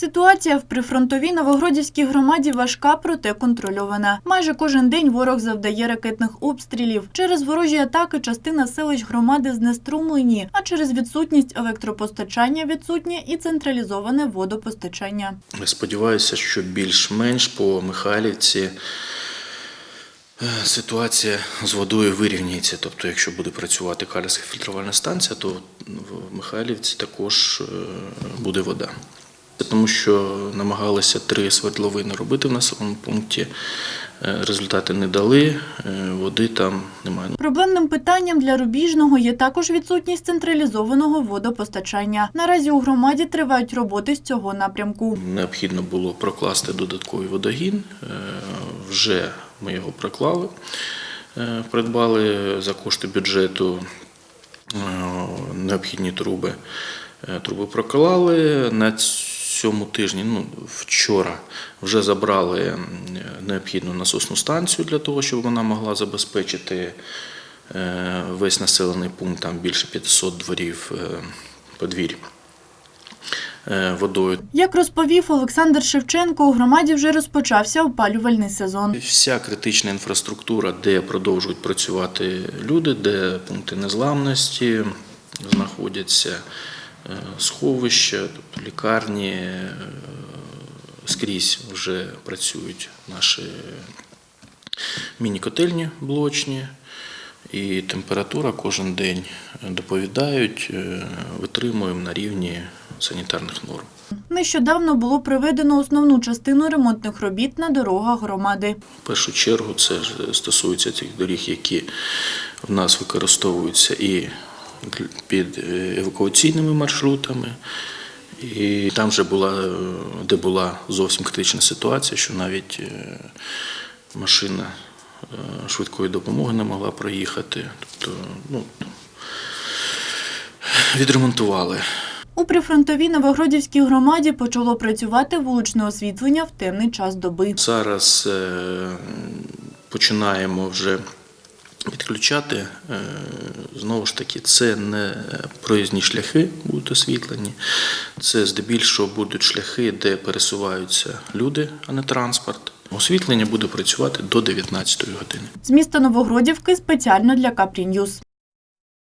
Ситуація в прифронтовій Новогродівській громаді важка, проте контрольована. Майже кожен день ворог завдає ракетних обстрілів. Через ворожі атаки частина селищ громади знеструмлені, а через відсутність електропостачання відсутнє і централізоване водопостачання. Сподіваюся, що більш-менш по Михайлівці е, ситуація з водою вирівняється. Тобто, якщо буде працювати Калівська фільтрувальна станція, то в Михайлівці також е, буде вода. Тому що намагалися три свердловини робити в населеному пункті, е, результати не дали, е, води там немає. Проблемним питанням для Рубіжного є також відсутність централізованого водопостачання. Наразі у громаді тривають роботи з цього напрямку. Необхідно було прокласти додатковий водогін. Е, Вже ми його проклали, придбали за кошти бюджету необхідні труби. Труби проклали на цьому тижні. Ну вчора вже забрали необхідну насосну станцію для того, щоб вона могла забезпечити е, весь населений пункт, там більше 500 дворів е, подвір'я е, водою. Як розповів Олександр Шевченко, у громаді вже розпочався опалювальний сезон. Вся критична інфраструктура, де продовжують працювати люди, де пункти незламності знаходяться, е, сховища, тобто лікарні, е, скрізь вже працюють наші міні-котельні блочні. І температура кожен день доповідають, е, витримуємо на рівні санітарних норм. Нещодавно було проведено основну частину ремонтних робіт на дорогах громади. В першу чергу це стосується тих доріг, які в нас використовуються і під е, евакуаційними маршрутами. І там вже була, е, де була зовсім критична ситуація, що навіть е, машина швидкої допомоги не могла проїхати. Тобто, ну, відремонтували. У прифронтовій Новогродівській громаді почало працювати вуличне освітлення в темний час доби. Зараз починаємо вже підключати. Е, Знову ж таки, це не проїзні шляхи будуть освітлені, це здебільшого будуть шляхи, де пересуваються люди, а не транспорт. Освітлення буде працювати до 19 години. З міста Новогродівки спеціально для Капрі.